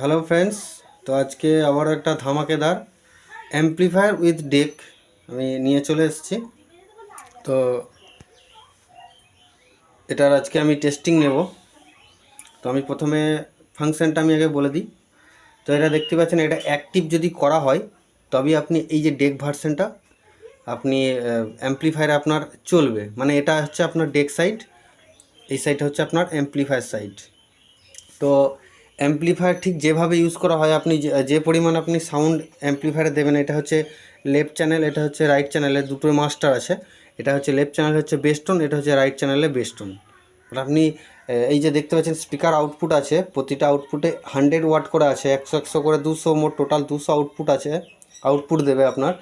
Hello friends তো আজকে আবার একটা ধামাকেদার অ্যাম্প্লিফায়ার উইথ ডেক আমি নিয়ে চলে এসেছি। তো এটার আজকে আমি টেস্টিং নেব। তো আমি প্রথমে ফাংশনটা আমি আগে বলে দিই। তো এটা দেখতে পাচ্ছেন, এটা অ্যাক্টিভ যদি করা হয়, তবেই আপনি এই যে ডেক ভার্সনটা আপনি অ্যাম্প্লিফায়ার আপনার চলবে। মানে এটা হচ্ছে আপনার ডেক সাইড এই সাইডটা হচ্ছে আপনার অ্যাম্প্লিফায়ার সাইড তো অ্যাম্প্লিফায়ার ঠিক যেভাবে ইউজ করা হয়, আপনি যে পরিমাণ আপনি সাউন্ড অ্যাম্প্লিফায়ারে দেবেন, এটা হচ্ছে লেফট চ্যানেল এটা হচ্ছে রাইট চ্যানেলে দুটো মাস্টার আছে। এটা হচ্ছে লেফট চ্যানেল হচ্ছে বেস্টন এটা হচ্ছে রাইট চ্যানেলে বেস্টন আপনি এই যে দেখতে পাচ্ছেন স্পিকার আউটপুট আছে, প্রতিটা আউটপুটে হান্ড্রেড ওয়াট করে আছে, একশো একশো করে দুশো মোট টোটাল দুশো আউটপুট আছে আউটপুট দেবে আপনার।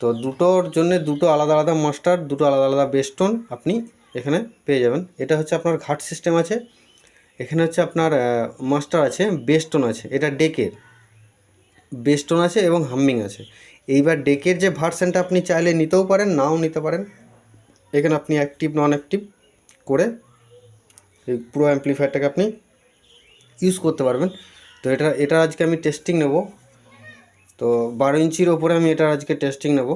তো দুটোর জন্য দুটো আলাদা আলাদা মাস্টার দুটো আলাদা আলাদা বেস্টন আপনি এখানে পেয়ে যাবেন। এটা হচ্ছে আপনার ঘাট সিস্টেম আছে। এখানে হচ্ছে আপনার মাস্টার আছে বেস্টন আছে, এটা ডেকের। বেস্টন আছে এবং হাম্মিং আছে। এইবার ডেকের যে ভার্সনটা আপনি চাইলে নিতেও পারেন, নাও নিতে পারেন। এখানে আপনি অ্যাক্টিভ নন অ্যাক্টিভ করে এই পুরো অ্যাম্প্লিফায়ারটাকে আপনি ইউজ করতে পারবেন। তো এটা এটা আজকে আমি টেস্টিং নেব। তো বারো ইঞ্চির ওপরে আমি এটা আজকে টেস্টিং নেব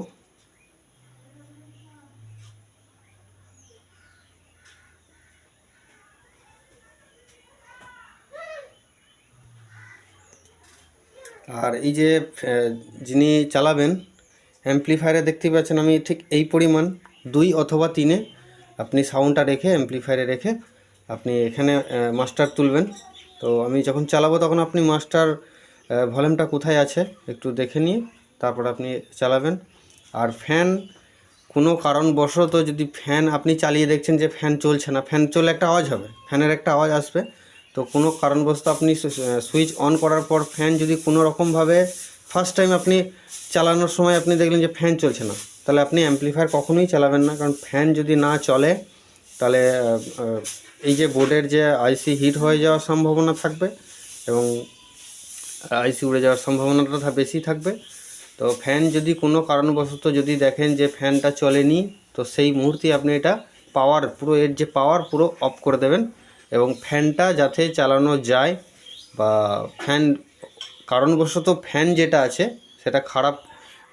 আর এই যে যিনি চালাবেন অ্যাম্প্লিফায়ারে দেখতেই পাচ্ছেন আমি ঠিক এই পরিমাণ, দুই অথবা তিনে। আপনি সাউন্ডটা রেখে অ্যাম্প্লিফায়ারে রেখে আপনি এখানে মাস্টার তুলবেন। তো আমি যখন চালাবো তখন আপনি মাস্টার ভলিউমটা কোথায় আছে একটু দেখে নিয়ে তারপর আপনি চালাবেন। আর ফ্যান কোনো কারণবশত যদি ফ্যান আপনি চালিয়ে দেখছেন যে ফ্যান চলছে না ফ্যান চলে একটা আওয়াজ হবে ফ্যানের একটা আওয়াজ আসবে। তো কোনো কারণবশত আপনি সুইচ অন করার পর ফ্যান যদি কোনো রকমভাবে ফার্স্ট টাইম আপনি চালানোর সময় আপনি দেখলেন যে ফ্যান চলছে না, তাহলে আপনি অ্যাম্প্লিফায়ার কখনোই চালাবেন না। কারণ ফ্যান যদি না চলে, তাহলে এই যে বোর্ডের যে আইসি হিট হয়ে যাওয়ার সম্ভাবনা থাকবে এবং আইসি উড়ে যাওয়ার সম্ভাবনাটা বেশি থাকবে। তো ফ্যান যদি কোনো কারণবশত যদি দেখেন যে ফ্যানটা চলেনি, তো সেই মুহূর্তে আপনি এটা পাওয়ার পুরো এর যে পাওয়ার পুরো অফ করে দেবেন। এবং ফ্যানটা যাতে চালানো যায় বা ফ্যান, কারণবশত ফ্যান যেটা আছে সেটা খারাপ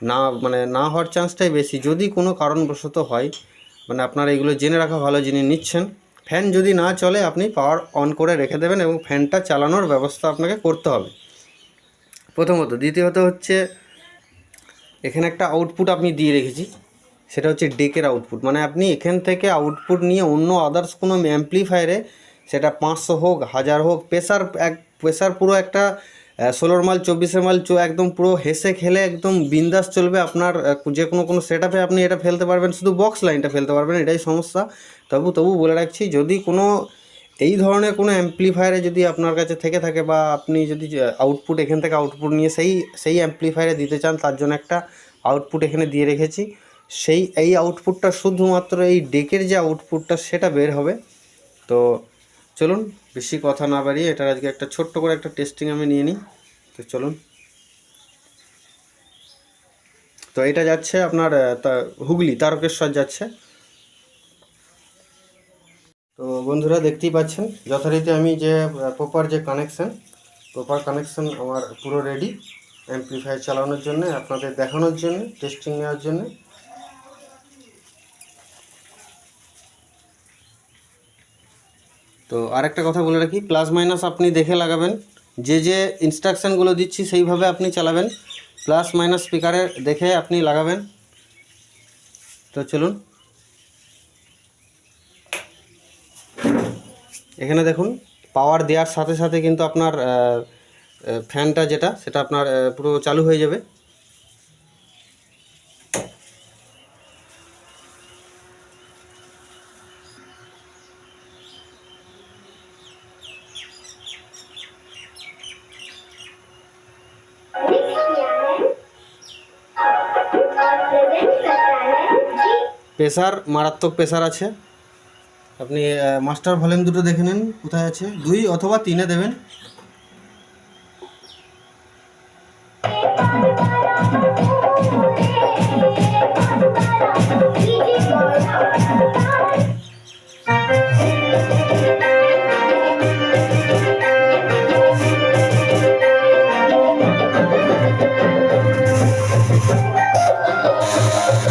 না মানে না হওয়ার চান্সটাই বেশি। যদি কোনো কারণবশত হয় মানে আপনারা এগুলো জেনে রাখা ভালো যিনি নিচ্ছেন, ফ্যান যদি না চলে আপনি পাওয়ার অন করে রেখে দেবেন এবং ফ্যানটা চালানোর ব্যবস্থা আপনাকে করতে হবে। প্রথমত। দ্বিতীয়ত হচ্ছে, এখানে একটা আউটপুট আপনি দিয়ে রেখেছি, সেটা হচ্ছে ডেকের আউটপুট মানে আপনি এখান থেকে আউটপুট নিয়ে অন্য আদার্স কোনো অ্যাম্প্লিফায়ারে সেটা পাঁচশো হোক, হাজার হোক প্রেসার এক প্রেসার পুরো একটা ষোলোর মাল, চব্বিশের মাল, চো, একদম পুরো হেসে খেলে একদম বিন্দাস চলবে আপনার যে কোনো কোনো সেট আপনি এটা ফেলতে পারবেন, শুধু বক্স লাইনটা ফেলতে পারবেন, এটাই সমস্যা। তবু তবু বলে রাখছি, যদি কোনো, এই ধরনের কোনো অ্যাম্প্লিফায়ারে যদি আপনার কাছে থেকে থাকে বা আপনি যদি আউটপুট এখান থেকে আউটপুট নিয়ে সেই সেই অ্যাম্প্লিফায়ারে দিতে চান, তার জন্য একটা আউটপুট এখানে দিয়ে রেখেছি। সেই, এই আউটপুটটা শুধুমাত্র এই ডেকের যে আউটপুটটা সেটা বের হবে। তো চলুন, বেশি কথা না বাড়িয়ে এটার আজকে একটা ছোট্ট করে একটা টেস্টিং আমি নিয়ে নিই। তো চলুন। তো এটা যাচ্ছে আপনার হুগলি, তারকেশ্বর যাচ্ছে। তো বন্ধুরা, দেখতেই পাচ্ছেন, যথারীতি আমি যে প্রপার যে কানেকশান প্রপার কানেকশান আমার পুরো রেডি অ্যাম্প্লিফায়ার চালানোর জন্য, আপনাদের দেখানোর জন্য টেস্টিং নেওয়ার জন্য। তো আরেকটা কথা বলে রাখি প্লাস মাইনাস আপনি দেখে লাগাবেন, যে যে ইনস্ট্রাকশানগুলো দিচ্ছি সেইভাবে আপনি চালাবেন প্লাস মাইনাস স্পিকারে দেখে আপনি লাগাবেন। তো চলুন। এখানে দেখুন পাওয়ার দেওয়ার সাথে সাথে কিন্তু আপনার ফ্যানটা যেটা, সেটা আপনার পুরো চালু হয়ে যাবে। প্রেসার, মারাত্মক প্রেসার আছে। আপনি মাস্টার ভলিউম দুটো দেখে নিন, কোথায় আছে? দুই অথবা তিনে দেবেন।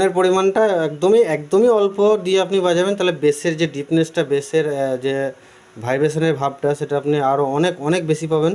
টোনের পরিমাণটা একদমই একদমই অল্প দিয়ে আপনি বাজাবেন, তাহলে বেসের যে ডিপনেসটা বেসের যে ভাইব্রেশনের ভাবটা, সেটা আপনি আরও অনেক অনেক বেশি পাবেন।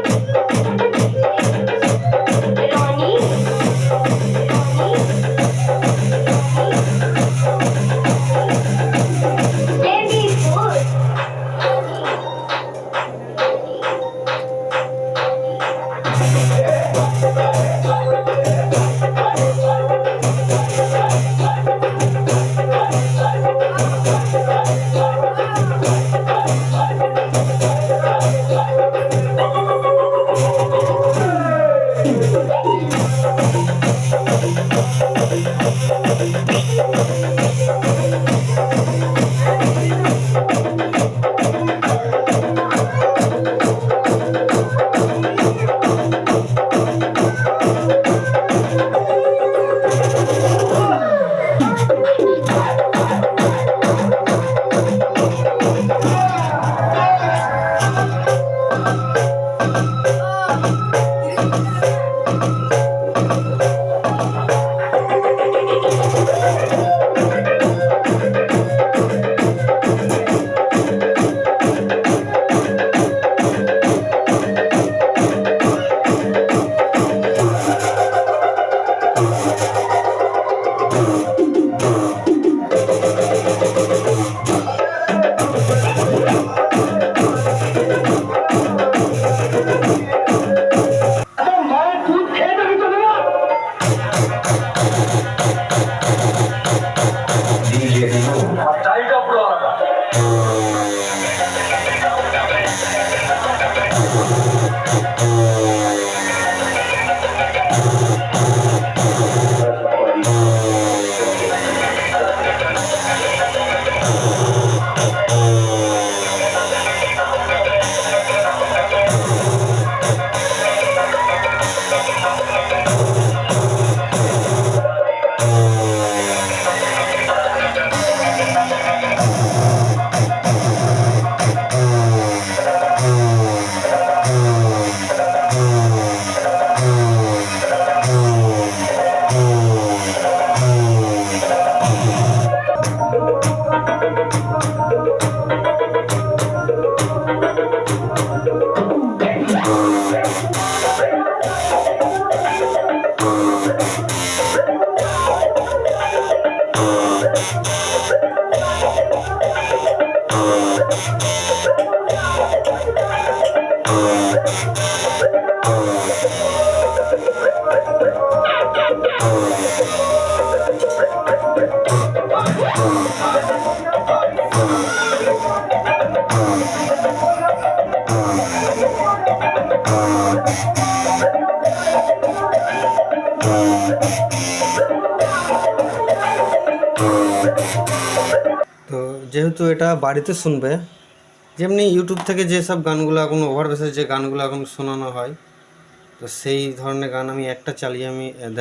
তো যেহেতু এটা বাড়িতে শুনবে, যেমনি ইউটিউব থেকে যেসব গানগুলো এখন ওভার বেসের যে গানগুলো এখন শোনানো হয় তো সেই ধরনের গান আমি একটা চালিয়ে আমি আহ,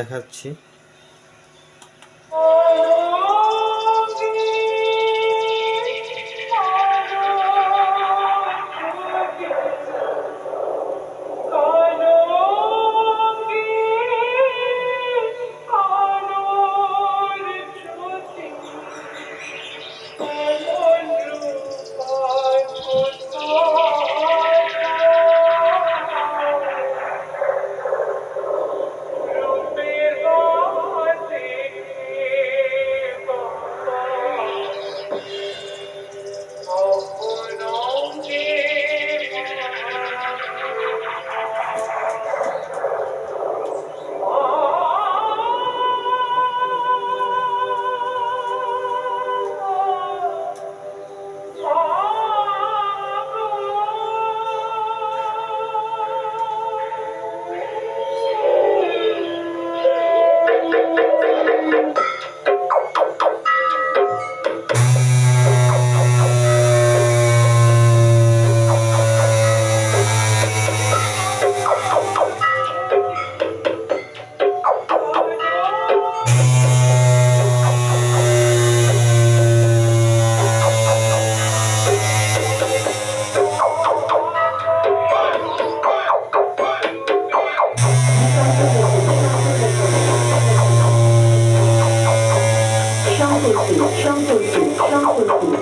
有相对性，相对。